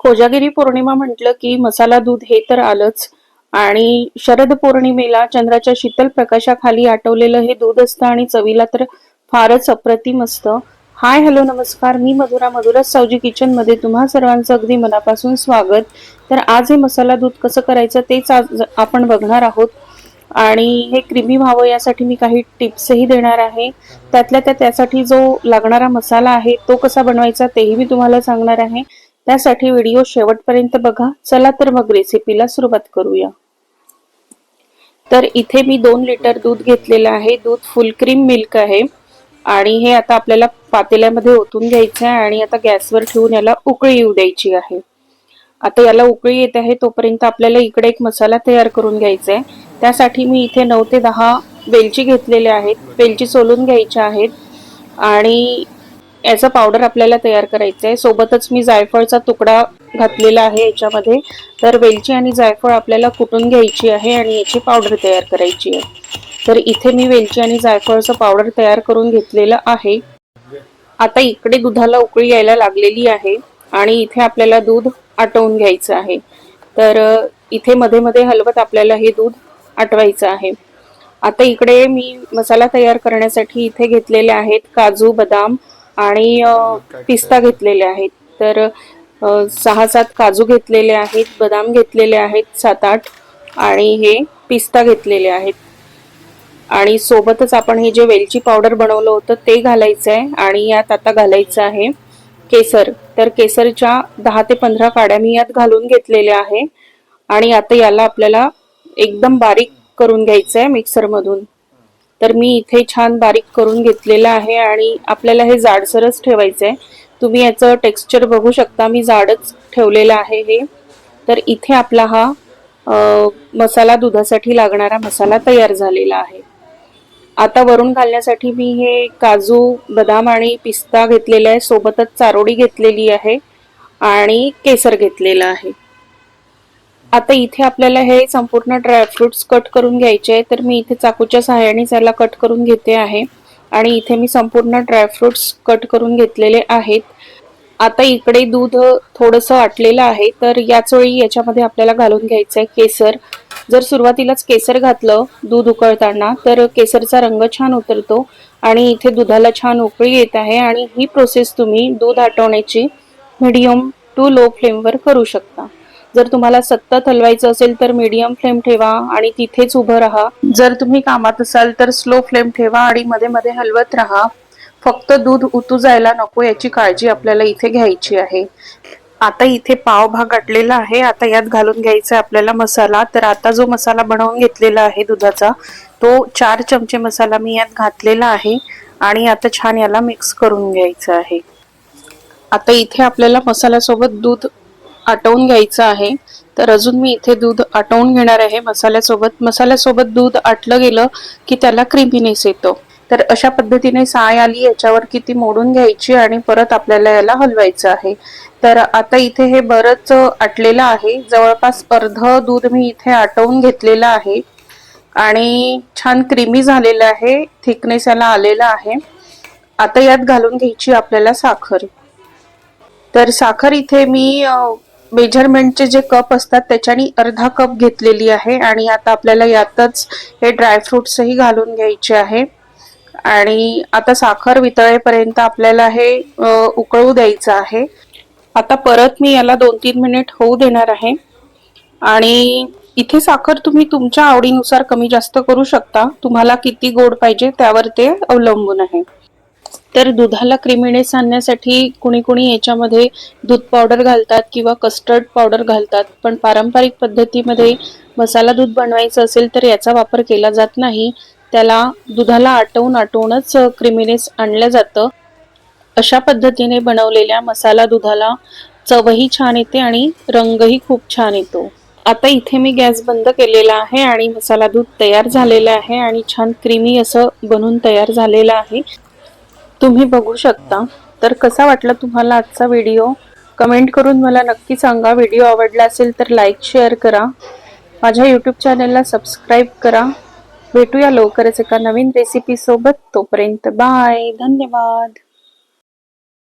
कोजागिरी पौर्णिमा म्हटलं की मसाला दूध हे तर आलंच. आणि शरद पौर्णिमेला चंद्राच्या शीतल प्रकाशाखाली आटवलेलं हे दूध असतं आणि चवीला तर फारच अप्रतिम असतं. हाय हॅलो नमस्कार. मी मधुरा मधुरा सावजी किचनमध्ये तुम्हा सर्वांचं अगदी मनापासून स्वागत. तर आज हे मसाला दूध कसं करायचं तेच आज आपण बघणार आहोत. आणि हे क्रीमी व्हावं यासाठी मी काही टिप्सही देणार आहे. त्यातल्या त्या त्यासाठी जो लागणारा मसाला आहे तो कसा बनवायचा तेही मी तुम्हाला सांगणार आहे. त्यासाठी व्हिडिओ शेवटपर्यंत बघा. चला तर मग रेसिपीला सुरुवात करूया. तर इथे मी दोन लिटर दूध घेतलेलं आहे. दूध फुल क्रीम मिल्क आहे. आणि हे आता आपल्याला पातेल्यामध्ये ओतून घ्यायचं आहे आणि आता गॅसवर ठेवून याला उकळी येऊ द्यायची आहे. आता याला उकळी येत आहे तोपर्यंत आपल्याला इकडे एक मसाला तयार करून घ्यायचा आहे. त्यासाठी मी इथे नऊ ते दहा वेलची घेतलेल्या आहेत. वेलची सोलून घ्यायच्या आहेत. आणि याचं पावडर आपल्याला तयार करायचं आहे सोबतच मी जायफळचा तुकडा घातलेला आहे याच्यामध्ये. तर वेलची आणि जायफळ आपल्याला कुटून घ्यायची आहे आणि याची पावडर तयार करायची आहे. तर इथे मी वेलची आणि जायफळचं पावडर तयार करून घेतलेलं आहे. आता इकडे दुधाला उकळी यायला लागलेली आहे आणि इथे आपल्याला दूध आटवून घ्यायचं आहे. तर इथे मध्ये मध्ये हलवत आपल्याला हे दूध आटवायचं आहे. आता इकडे मी मसाला तयार करण्यासाठी इथे घेतलेले आहेत काजू बदाम आणि पिस्ता घेतलेले आहेत. तर सहा सात काजू घेतलेले आहेत बदाम घेतलेले आहेत सात आठ आणि हे पिस्ता घेतलेले आहेत. आणि सोबतच आपण हे जे वेलची पावडर बनवलं होतं ते घालायचं आहे आणि यात आता घालायचं आहे केसर. तर केसरच्या दहा ते पंधरा काड्या मी यात घालून घेतलेल्या आहे आणि आता याला आपल्याला एकदम बारीक करून घ्यायचं आहे मिक्सरमधून. तर मी इथे छान बारीक करून घेतलेलं आहे आणि आपल्याला हे जाडसरच ठेवायचं आहे तुम्ही याचं टेक्स्चर बघू शकता मी जाडच ठेवलेलं आहे हे. तर इथे आपला हा मसाला दुधासाठी लागणारा मसाला तयार झालेला आहे. आता वरून घालण्यासाठी मी हे काजू बदाम आणि पिस्ता घेतलेला आहे. सोबतच चारोळी घेतलेली आहे आणि केसर घेतलेलं आहे. आता इथे आपल्याला हे संपूर्ण ड्रायफ्रुट्स कट करून घ्यायचे आहे तर मी इथे चाकूच्या सहाय्याने त्याला कट करून घेते आहे. आणि इथे मी संपूर्ण ड्रायफ्रुट्स कट करून घेतलेले आहेत. आता इकडे दूध थोडंसं आटलेलं आहे. तर याच वेळी याच्यामध्ये आपल्याला घालून घ्यायचं आहे केसर. जर सुरुवातीलाच केसर घातलं दूध उकळताना तर केसरचा रंग छान उतरतो आणि इथे दुधाला छान उकळी येत आहे. आणि ही प्रोसेस तुम्ही दूध आटवण्याची मिडियम टू लो फ्लेमवर करू शकता. जर तुम्हाला सतत हलवायचं असेल तर मीडियम फ्लेम ठेवा आणि तिथेच उभं राहा. जर तुम्ही कामात असाल तर स्लो फ्लेम ठेवा आणि मध्ये मध्ये हलवत राहा. फक्त दूध उतू जायला नको याची काळजी आपल्याला इथे घ्यायची आहे. आता इथे पाव भाग आटलेला आहे. आता यात घालून घ्यायचा आहे आपल्याला मसाला. तर आता जो मसाला बनवून घेतलेला आहे दुधाचा तो चार चमचे मसाला मी यात घातलेला आहे आणि आता छान याला मिक्स करून घ्यायचं आहे. आता इथे आपल्याला मसाल्यासोबत दूध आटवून घ्यायचं आहे. तर अजून मी इथे दूध आटवून घेणार आहे. मसाल्यासोबत मसाल्यासोबत दूध आटलं गेलं की त्याला क्रिमीनेस येतो. तर अशा पद्धतीने साय आली याच्यावर की ती मोडून घ्यायची आणि परत आपल्याला याला हलवायचं आहे. तर आता इथे हे बरंच आटलेलं आहे. जवळपास अर्ध दूध मी इथे आटवून घेतलेलं आहे. आणि छान क्रीमी झालेलं आहे. थिकनेस याला आलेला आहे. आता यात घालून घ्यायची आपल्याला साखर. तर साखर इथे मी मेजरमेंटचे जे कप असतात त्याच्याने अर्धा कप घेतलेली आहे आणि आता आपल्याला यातच हे ड्रायफ्रुट्सही घालून घ्यायचे आहे. आणि आता साखर वितळेपर्यंत आपल्याला हे उकळू द्यायचं आहे. आता परत मी याला दोन तीन मिनिट होऊ देणार आहे. आणि इथे साखर तुम्ही तुमच्या आवडीनुसार कमी जास्त करू शकता. तुम्हाला किती गोड पाहिजे त्यावर ते अवलंबून आहे. तर दुधाला क्रिमिनेस आणण्यासाठी कुणी कुणी याच्यामध्ये दूध पावडर घालतात किंवा कस्टर्ड पावडर घालतात. पण पारंपरिक पद्धतीमध्ये मसाला दूध बनवायचं असेल तर याचा वापर केला जात नाही. त्याला दुधाला आटवून आटवूनच क्रिमिनेस आणलं जातं. अशा पद्धतीने बनवलेल्या मसाला दुधाला चवही छान येते आणि रंगही खूप छान येतो. आता इथे मी गॅस बंद केलेला आहे आणि मसाला दूध तयार झालेला आहे आणि छान क्रीमी असं बनून तयार झालेलं आहे. तुम्ही बघू शकता. तर कसा वाटला तुम्हाला आजचा व्हिडिओ? कमेंट करून मला नक्की सांगा. व्हिडिओ आवडला असेल तर लाईक शेअर करा. माझ्या यूट्यूब चॅनलला सबस्क्राईब करा. भेटूया लवकरच एका नवीन रेसिपीसोबत तोपर्यंत बाय धन्यवाद.